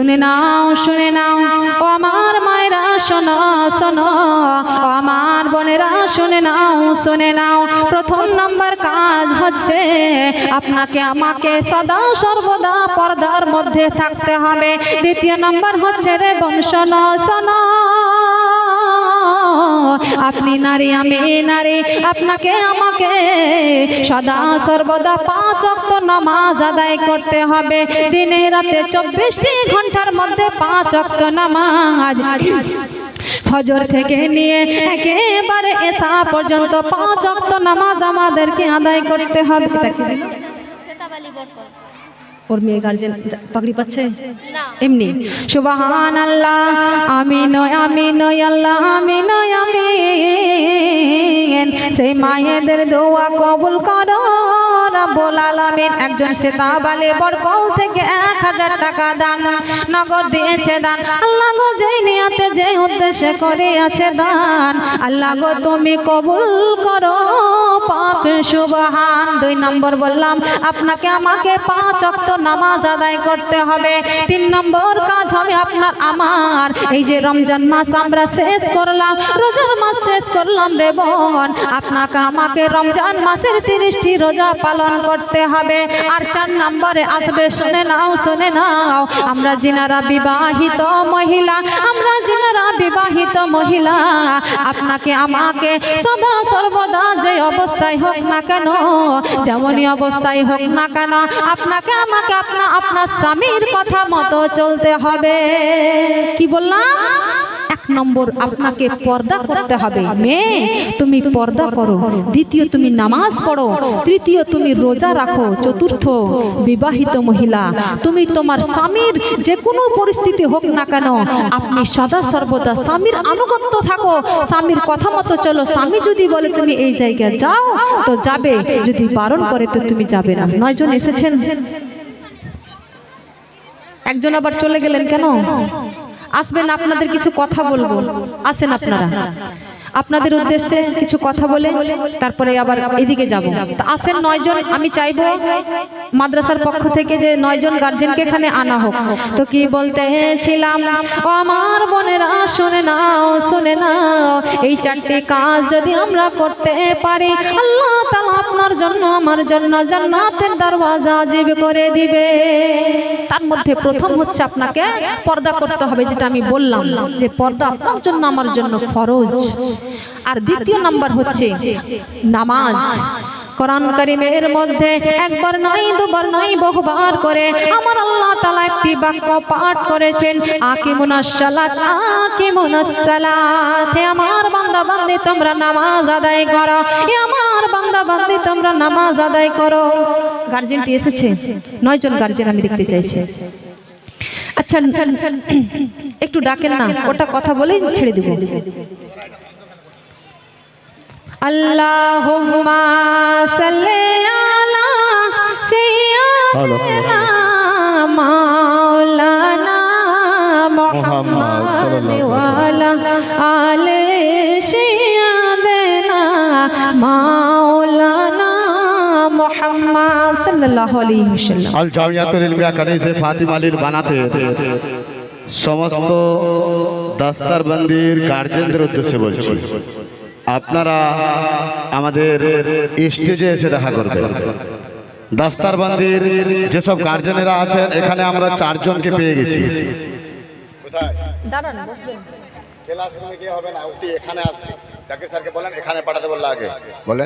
শুনে নাও শুনে নাও। ও আমার মায়েরা, শোনো শোনো। ও আমার বোনেরা, শুনে নাও শুনে নাও। প্রথম নাম্বার কাজ হচ্ছে আপনাকে, আমাকে সদা সর্বদা পর্দার মধ্যে থাকতে হবে। দ্বিতীয় নাম্বার হচ্ছে রে বংশ শোনো। আপনি নারী, আমি নারী। আপনাকে, আমাকে সদা সর্বদা পাঁচ অক্ত নামাজ আদায় করতে হবে। দিনে রাতে চব্বিশটি ঘণ্টার মধ্যে পাঁচ অক্ত নামাজ। ফজর থেকে নিয়ে একেবারে এসা পর্যন্ত পাঁচ অক্ত নামাজ আমাদেরকে আদায় করতে হবে? শ্বেতাবালি বর্তন ওর মেয়ে গার্জেন চাকরি পাচ্ছে এমনি সুবাহান আল্লাহ আমি নয় আমি নয় আল্লাহ আমি নয় আমি সেই মায়েদের দোয়া কবুল করো রাব্বুল আলামিন একজন বরকল থেকে এক হাজার টাকা দান, নগদ দিয়েছে দান। আল্লাহ গো, যেই যে উদ্দেশ্যে করে আছে দান, আল্লাহ গো, তুমি কবুল করো। পাক সুবহান। দুই নম্বর বললাম, আপনাকে আমাকে পাঁচ অক্ত নামাজ আদায় করতে হবে। তিন নম্বর কাজ হবে আপনার আমার। এই যে রমজান মাস আমরা শেষ করলাম, রোজার মাস শেষ করলাম রে বোন। আপনাকে আমাকে রমজান মাসের তিরিশটি রোজা পালন করতে হবে। আর চার নম্বরে আসবে, শুনে নাও শুনে নাও, আমরা যিনারা বিবাহিত মহিলা, আমরা যিনারা বিবাহিত মহিলা। আপনাকে, আমাকে সদা সর্বদা যে অবস্থায় হোক না কেন, যেমনই অবস্থায় হোক না কেন, আপনাকে, আমাকে, আপনা, আপনার স্বামীর কথা মতো চলতে হবে। কি বললাম? নম্বর আপনাকে পর্দা করতে হবে। মেয়ে, তুমি পর্দা করো। দ্বিতীয়, তুমি নামাজ পড়ো। তৃতীয়, তুমি রোজা রাখো। চতুর্থ, বিবাহিত মহিলা, তুমি তোমার স্বামীর যে কোনো পরিস্থিতি হোক না কেন, আপনি সদা সর্বদা স্বামীর আনুগত্য থাকো। স্বামীর কথা মতো চলো। স্বামী যদি বলে, তুমি এই জায়গায় যাও, তো যাবে। যদি বারণ করে, তো তুমি যাবে না। নয়জন এসেছেন? একজন আবার চলে গেলেন কেন? আসবেন আপনাদের কিছু কথা বলব। আসেন আপনারা। আপনাদের উদ্দেশ্যে কিছু কথা বলে তারপরে আবার এদিকে যাব। তো আসেন নয়জন, আমি চাইব মাদ্রাসার পক্ষ থেকে যে নয়জন গার্জেনকে এখানে আনা হোক। তো কি বলতেছিলাম ও আমার বোনেরা, শুনে নাও শুনে নাও, এই চারটি কাজ যদি আমরা করতে পারি, আল্লাহ তাআলা আপনার জন্য, আমার জন্য জান্নাতের দরওয়াজা জীব করে দিবে। তার মধ্যে প্রথম হচ্ছে আপনাকে পর্দা করতে হবে, যেটা আমি বললাম। যে পর্দা আপনার জন্য, আমার জন্য ফরজ। আর দ্বিতীয় নাম্বার হচ্ছে নামাজ। কোরআন করিমের মধ্যে একবার নয়, দুবার নয়, বহুবার করে আমার আল্লাহ তাআলা একটি বাক্য পাঠ করেছেন আকিমুনাস সালাত আকিমুনাস সালাত, হে আমার বান্দা বান্দি তোমরা নামাজ আদায় করো, হে আমার বান্দা বান্দি তোমরা নামাজ আদায় করো। গার্জেনটি এসেছে। নয়জন গার্জেন আমি দেখতে চাইছি। আচ্ছা একটু ডাকেন না, ওটা কথা বলেই ছেড়ে দিব। আল্লাহুম্মা সাল্লি আলা সাইয়্যিদিনা মাওলানা মুহাম্মাদ ওয়া আলা আলি সাইয়্যিদিনা মাওলানা মুহাম্মাদ সাল্লাল্লাহু আলাইহি ওয়াসাল্লাম আল জামিয়াতুল ইলমিয়া কানিসে ফাতিমা আলীর বানাতে সমস্ত দাস্তারবন্দির গার্জেনদের উদ্দেশ্যে বলছি। আপনারা আমাদের স্টেজে এসে দেখা করবেন। দাস্তারবন্দির যেসব গার্জেনেরা আছেন এখানে আমরা চারজনকে পেয়ে গেছি। ক্লাসরুমে গিয়ে হবে না উঠি এখানে আসবে। জাকির স্যারকে বলেন এখানে পাঠাতে বললে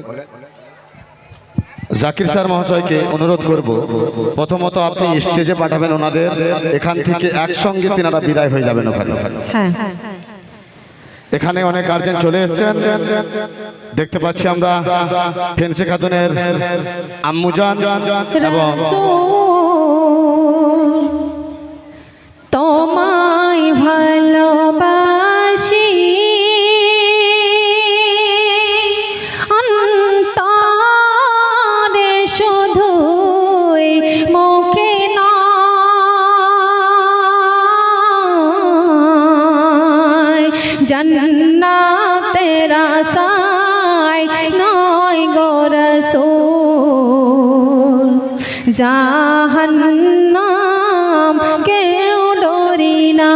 জাকির স্যার মহাশয়কে অনুরোধ করব প্রথমত আপনি স্টেজে পাঠাবেন ওনাদের এখান থেকে একসঙ্গে তিনারা বিদায় হয়ে যাবেন ওখানে। হ্যাঁ। এখানে অনেক গার্জেন চলে এসছেন। দেখতে পাচ্ছি আমরা ফেন্সি খাতুনের আম্মুজান এবং তোমায় ভালোবাসি জাহান্নাম, কেউ ডরি না।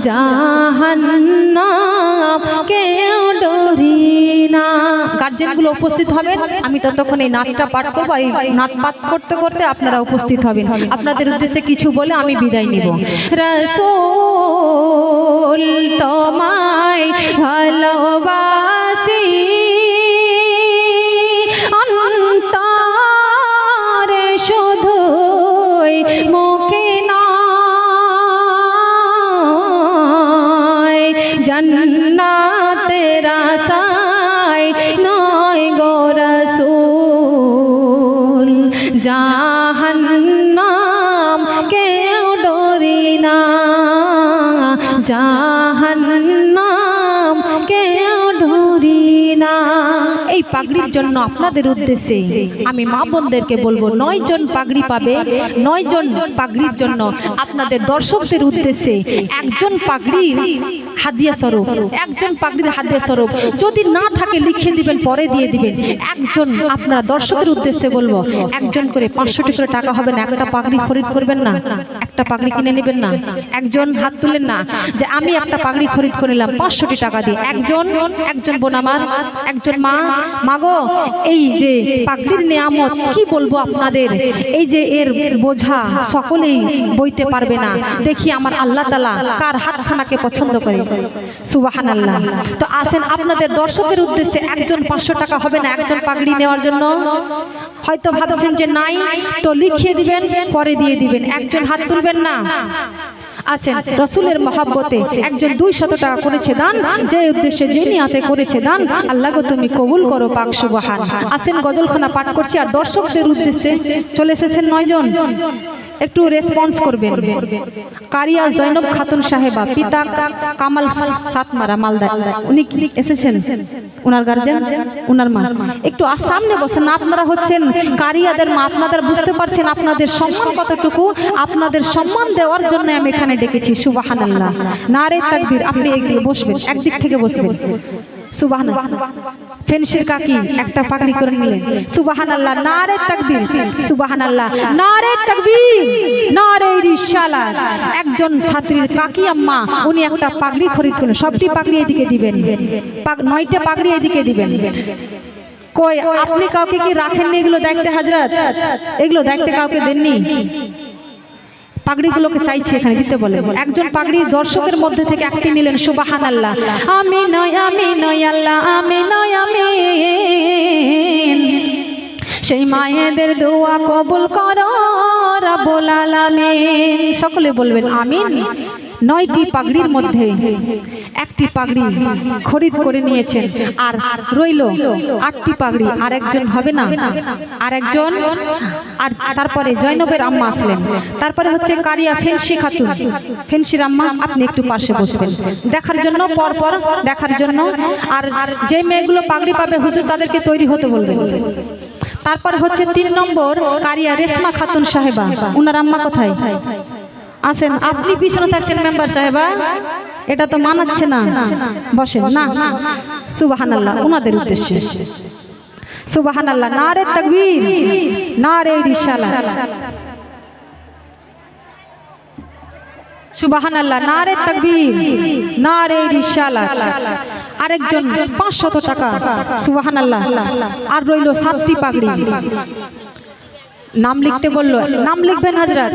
জাহান্নাম, কেউ ডরি না। গার্জেনগুলো উপস্থিত হবেন। আমি ততক্ষণ এই নাচটা পাঠ করব। এই নাচ পাঠ করতে করতে আপনারা উপস্থিত হবেন। আপনাদের উদ্দেশ্যে কিছু বলে আমি বিদায় নিব। রাসূল তোমায় ভালোবাসি। জাহান্নাম এই পাগড়ির জন্য আপনাদের উদ্দেশ্যে আমি মা বোনদেরকে বলব, নয় জন পাগড়ি পাবে, নয় জন পাগড়ির জন্য আপনাদের দর্শকদের উদ্দেশ্যে একজন পাগড়ি হাদিয়া স্বরূপ, একজন পাগড়ির হাদিয়া স্বরূপ। যদি না থাকে, লিখে দিবেন, পরে দিয়ে দিবেন। একজন আপনারা দর্শকের উদ্দেশ্যে বলব, একজন করে পাঁচশোটি করে টাকা হবে না, একটা পাগড়ি খরিদ করবেন না, একটা পাগড়ি কিনে নেবেন না। একজন হাত তুলেন না যে, আমি একটা পাগড়ি খরিদ করে নিলাম, পাঁচশোটি টাকা দিয়ে। একজন একজন বোন আমার, একজন মা মাগো, এই যে পাগড়ির নেয়ামত, কি বলব আপনাদের? এই যে এর বোঝা সকলেই বইতে পারবে না। দেখি আমার আল্লাহ তালা কার হাতখানাকে পছন্দ করে। সুবাহান আল্লাহ তো আসেন আপনাদের দর্শকের উদ্দেশ্যে একজন পাঁচশো টাকা হবে না একজন পাগড়ি নেওয়ার জন্য? হয়তো ভাবছেন যে নাই, তো লিখিয়ে দিবেন, পরে দিয়ে দিবেন। একজন হাত তুলবেন না? আছেন। রসুলের মহাব্বতে একজন দুই শত টাকা করেছে দান যে উদ্দেশ্যে যে নিয়াতে করেছে দান আল্লাহ তুমি কবুল করো পাক সুবাহান। আসেন গজলখানা পাঠ করছি আর দর্শকদের উদ্দেশ্যে চলে এসেছেন নয়জন। একটু রেসপন্স করবেন। কারিয়া জৈনব খাতুন সাহেবা, পিতা কামাল সাতমারা মালদা উনি এসেছেন? ওনার গার্জেন ওনার মা। একটু সামনে বসেন, আপনারা হচ্ছেন কারিয়াদের মা। আপনাদের বুঝতে পারছেন আপনাদের সম্মান কতটুকু? আপনাদের সম্মান দেওয়ার জন্য আমি এখানে ডেকেছি সুবাহান আল্লাহ নারে তাকবীর, আপনি একদিকে বসবেন, একদিক থেকে বসবেন। সুবাহান একটা পাগড়ি করে নিলেন। সুবাহান আল্লাহ সুবাহান আল্লাহ একজন ছাত্রীর কাকি আম্মা, উনি একটা পাগড়ি খরিদ করলেন। সবটি পাগড়ি এদিকে দিবেন। নয়টা পাগড়ি এদিকে দিবেন। কই আপনি কাউকে কি রাখেননি এগুলো দেখতে হাজরাত? এগুলো দেখতে কাউকে দেননি? পাগড়িগুলোকে চাইছি এখানে দিতে বলে একজন পাগড়ি দর্শকের মধ্যে থেকে একটি নিলেন সুবাহান আল্লাহ আমি নয় আমি নয় আল্লাহ আমি নয় আমি সেই মায়েদের দোয়া কবুল করো রাবুল আলামিন। সকলে বলবেন আমিন। নয়টি পাগড়ির মধ্যে একটি পাগড়ি খরিদ করে নিয়েছেন। আর রইল আটটি পাগড়ি আর একজন হবে না। আর একজন আর তারপরে জয়নবের আম্মা আসলেন। তারপরে হচ্ছে কারিয়া ফেন্সি খাতুন। ফেন্সির আম্মা, আপনি একটু পাশে বসবেন। দেখার জন্য পর পর দেখার জন্য। আর যে মেয়েগুলো পাগড়ি পাবে, হুজুর তাদেরকে তৈরি হতে বলবেন তারপর হচ্ছে তিন নম্বর কারিয়া রেশমা খাতুন সাহেবা। উনার আম্মা কোথায়? আসেন আপনি পিছনে থাকছেন মেম্বার সাহেবা এটা তো মানাচ্ছে না। বসেন। না সুবাহান আল্লাহ উনাদের উদ্দেশ্যে। সুবাহান আল্লাহ নারে তকবীর। নারে রিসালা। সুবাহান আল্লাহ নারে তকবীর। নারে রিসালা। আরেকজন পাঁচশত টাকা। সুবাহান আল্লাহ আর রইল সাতটি পাগড়ি। নাম লিখতে বলল নাম লিখবেন হাজরাত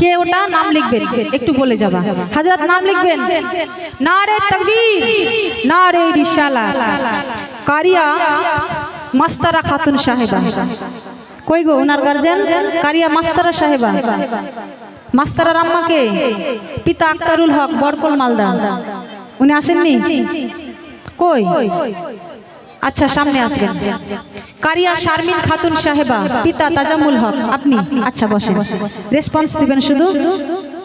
কে ওটা? নাম লিখবেন। একটু বলে যাবা। হাজরাত নাম লিখবেন। নারে তকবীর। নারে রিসালা কারিয়া মাস্তারা খাতুন সাহেবা। কই গো ওনার গার্জেন? কারিয়া মাস্তারা সাহেবা। মাস্তারার আম্মাকে? পিতা আক্তারুল হক বরকল মালদা। উনি আসেননি? কই? আচ্ছা সামনে আসবেন। কারিয়া শারমিন খাতুন সাহেবা পিতা তাজামুল হক আপনি। আচ্ছা বসে বসে রেসপন্স দিবেন শুধু?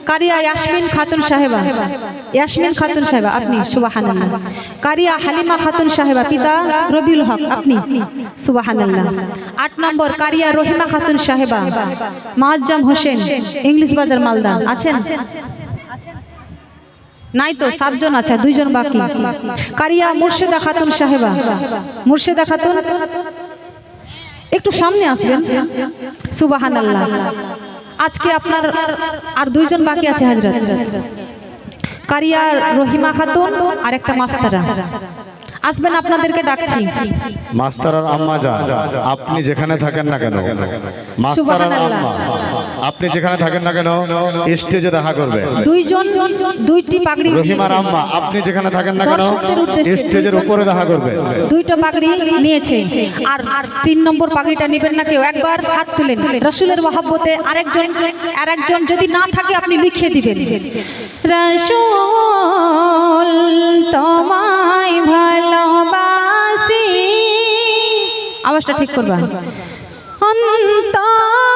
কারিয়া ইয়াসমিন খাতুন সাহেবা। ইয়াসমিন খাতুন সাহেবা আপনি সুবাহানাল্লাহ। কারিয়া হালিমা খাতুন সাহেবা পিতা রবিউল হক আপনি। সুবাহানাল্লাহ। আট নম্বর কারিয়া রহিমা খাতুন সাহেবা। মাজ্জাম হোসেন ইংলিশ বাজার মালদা। আছেন। নাই তো সাতজন আছে দুইজন বাকি। কারিয়া মুর্শিদা খাতুন সাহেবা। মুর্শিদা খাতুন? একটু সামনে আসবেন। সুবাহান আল্লাহ আজকে আপনার আর দুইজন বাকি আছে হাজরত কারিয়া রহিমা খাতুন আর একটা মাস্তারা। আসবেন আপনাদেরকে ডাকছি। মাস্টার আর আম্মা যা আপনি যেখানে থাকেন না কেন। মাস্টার আর আম্মা আপনি যেখানে থাকেন না কেন স্টেজে দেখা করবে। দুইজন দুইটি পাগড়ি রহিমার। আম্মা আপনি যেখানে থাকেন না কেন স্টেজের উপরে দেখা করবে। দুইটা পাগড়ি নিয়েছে আর তিন নম্বর পাগড়িটা নেবেন না কেউ একবার হাত তুলেন। রসুলের মহাব্বতে আরেকজন আরেকজন যদি না থাকে আপনি লিখে দিবেন। রসুল তোমায় ভালোবাসি। আওয়াজটা ঠিক করবা অন্তরে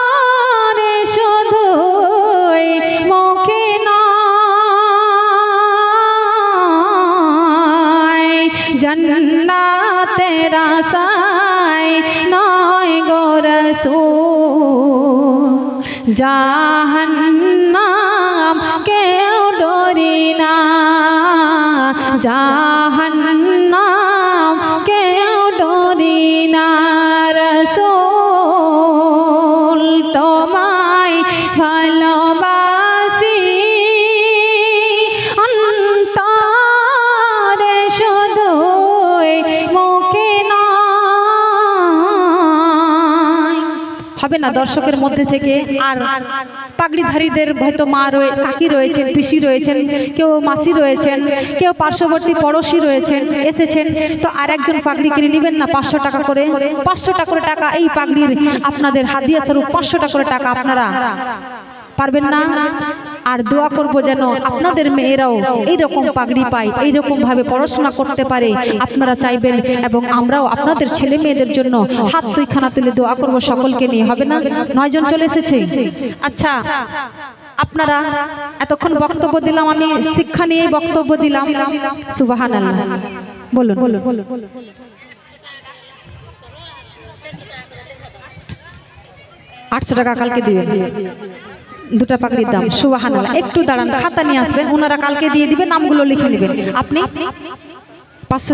জন্নাতের আশায় নয় গো রসূল। জাহান্নাম কেউ ডরি না। জাহান্নাম হবে না দর্শকের মধ্যে থেকে। আর পাগড়িধারীদের হয়তো মা রয়ে, কাকি রয়েছেন, পিসি রয়েছেন, কেউ মাসি রয়েছেন, কেউ পার্শ্ববর্তী পড়োশি রয়েছেন, এসেছেন। তো আর একজন পাগড়ি কিনে নেবেন না পাঁচশো টাকা করে? পাঁচশো টাকা করে টাকা এই পাগড়ির আপনাদের হাতিয়া স্বরূপ, পাঁচশো টাকা করে টাকা আপনারা পারবেন না? আর দোয়া করব যেন আপনাদের মেয়েরাও এইরকম পাগড়ি পায় এইরকম ভাবে পড়াশোনা করতে পারে। আপনারা চাইবেন এবং আমরাও আপনাদের ছেলে মেয়েদের জন্য হাত দুইখানা তুলে দোয়া করব সকলকে নিয়ে, হবে না? নয়জন চলে এসেছে? আচ্ছা আপনারা এতক্ষণ বক্তব্য দিলাম, আমি শিক্ষা নিয়ে বক্তব্য দিলাম। সুবাহান বলুন বলুন। আটশো টাকা কালকে দিবেন। দুটা পাখির দাম সুবাহান একটু দাঁড়ান, খাতা নিয়ে আসবেন ওনারা কালকে দিয়ে দিবেন নামগুলো লিখে নেবেন। আপনি? পাঁচশো